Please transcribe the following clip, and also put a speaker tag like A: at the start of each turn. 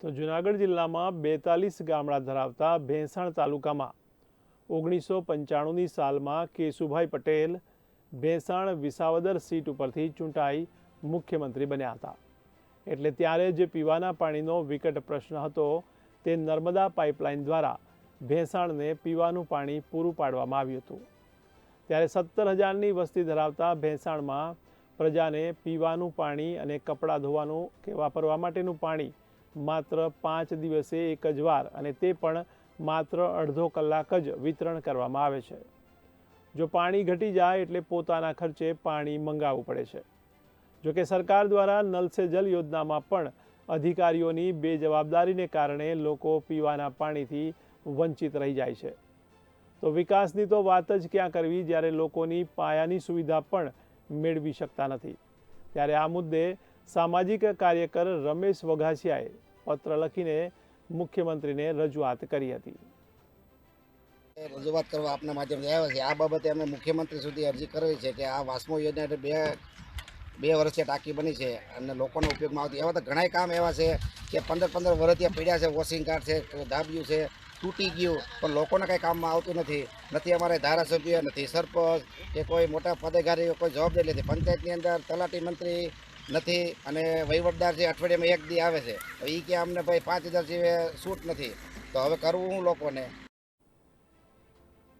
A: તો જુનાગઢ જિલ્લામાં બેતાલીસ ગામડા ધરાવતા ભેંસાણ તાલુકામાં ઓગણીસો પંચાણુંની સાલમાં કેશુભાઈ પટેલ ભેંસાણ વિસાવદર સીટ ઉપરથી ચૂંટાઈ મુખ્યમંત્રી બન્યા હતા. એટલે ત્યારે જે પીવાના પાણીનો વિકટ પ્રશ્ન હતો, તે નર્મદા પાઇપલાઇન દ્વારા ભેંસાણને પીવાનું પાણી પૂરું પાડવામાં આવ્યું હતું. ત્યારે સત્તર હજારની વસ્તી ધરાવતા ભેંસાણમાં પ્રજાને પીવાનું પાણી અને કપડાં ધોવાનું કે વાપરવા માટેનું પાણી માત્ર પાંચ દિવસે એક જ વાર અને તે પણ માત્ર અડધો કલાક જ વિતરણ કરવામાં આવે છે. જો પાણી ઘટી જાય એટલે પોતાના ખર્ચે પાણી મંગાવવું પડે છે. જોકે સરકાર દ્વારા નલ સે જલ યોજનામાં પણ અધિકારીઓની બેજવાબદારીને કારણે લોકો પીવાના પાણીથી વંચિત રહી જાય છે. તો વિકાસની તો વાત જ ક્યાં કરવી જ્યારે લોકોની પાયાની સુવિધા પણ મેળવી શકતા નથી. ત્યારે આ મુદ્દે સામાજિક કાર્યકર રમેશ વઘાસિયાએ પત્ર લખીને મુખ્યમંત્રીને રજૂઆત કરી હતી.
B: રજૂઆત કરવા આપના માધ્યમથી આવ્યા છે આ બાબતે અમે મુખ્યમંત્રી સુધી અરજી કરવી છે કે આ વાસ્મો યોજના બે બે વર્ષે ટાંકી બની છે અને લોકોના ઉપયોગમાં આવતી. એવા તો ઘણાય કામ એવા છે કે પંદર પંદર વર્ષથી પડ્યા છે, વોશિંગ કાર્ડ છે ધાબ્યું છે, તૂટી ગયું, પણ લોકોને કંઈ કામમાં આવતું નથી. નથી અમારે ધારાસભ્ય, નથી સરપંચ, કે કોઈ મોટા પદાધિકારીઓ કોઈ જવાબદારી નથી. પંચાયતની અંદર તલાટી મંત્રી નથી. અને વહીવટદાર છે અઠવાડિયામાં એક દી આવે છે. તો એ કે અમને ભાઈ પાંચ હજાર જેવી છૂટ નથી. તો હવે કરવું હું લોકોને?